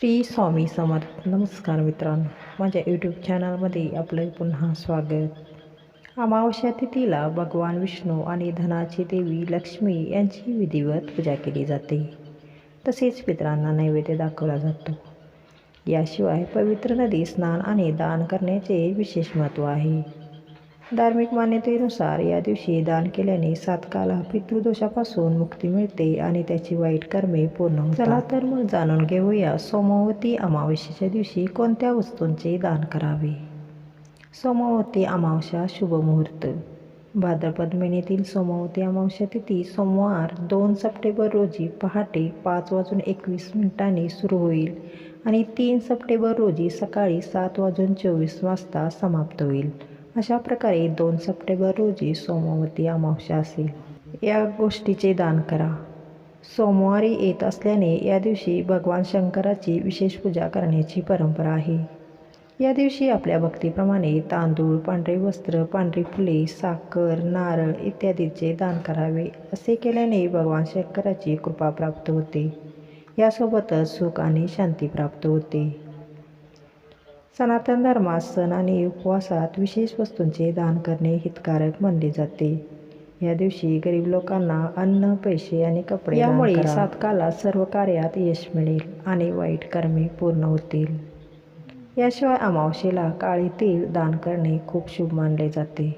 श्री स्वामी समर्थ. नमस्कार मित्रांनो. माझ्या यूट्यूब चॅनलमध्ये आपलं पुन्हा स्वागत. अमावस्या तिथीला भगवान विष्णू आणि धनाची देवी लक्ष्मी यांची विधिवत पूजा केली जाते. तसेच मित्रांना नैवेद्य दाखवला जातो. याशिवाय पवित्र नदी स्नान आणि दान करण्याचे विशेष महत्त्व आहे. धार्मिक मान्यतेनुसार या दिवशी दान केल्याने सातकाला पितृदोषापासून मुक्ती मिळते आणि त्याची वाईट कर्मे पूर्ण चला तर मग जाणून घेऊया सोमवती अमावस्येच्या दिवशी कोणत्या वस्तूंचे दान करावे? सोमवती अमावस्या शुभ मुहूर्त. भाद्रपद महिन्यातील सोमवती अमावस्या तिथी सोमवार दोन सप्टेंबर रोजी पहाटे पाच वाजून एकवीस मिनिटांनी सुरू होईल आणि तीन सप्टेंबर रोजी सकाळी सात वाजून चोवीस वाजता समाप्त होईल. अशा प्रकारे दोन सप्टेंबर रोजी सोमवती अमावस्या असेल. या गोष्टीचे दान करा. सोमवारी येत असल्याने या दिवशी भगवान शंकराची विशेष पूजा करण्याची परंपरा आहे. या दिवशी आपल्या भक्तीप्रमाणे तांदूळ पांढरे वस्त्र पांढरी फुले साखर नारळ इत्यादीचे दान करावे असे केल्याने भगवान शंकराची कृपा प्राप्त होते. यासोबतच सुख आणि शांती प्राप्त होते. सनातन धर्मात सण आणि उपवासात विशेष वस्तूंचे दान करणे हितकारक मानले जाते. या दिवशी गरीब लोकांना अन्न पैसे आणि कपडे यामुळे सातकाला सर्व कार्यात यश मिळेल आणि वाईट कर्मे पूर्ण होतील. याशिवाय अमावस्येला काळे तेल दान करणे खूप शुभ मानले जाते.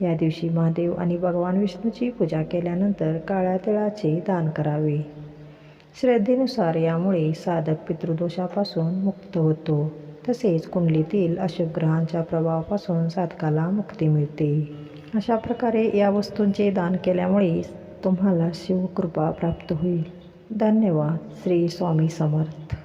या दिवशी महादेव आणि भगवान विष्णूची पूजा केल्यानंतर काळ्या तिळाचे दान करावे. श्रद्धेनुसार यामुळे साधक पितृदोषापासून मुक्त होतो. तसेच कुंडलीतील अशुभ ग्रहांच्या प्रभावापासून साधकाला मुक्ती मिळते. अशा प्रकारे या वस्तूंचे दान केल्यामुळे तुम्हाला शिवकृपा प्राप्त होईल. धन्यवाद. श्री स्वामी समर्थ.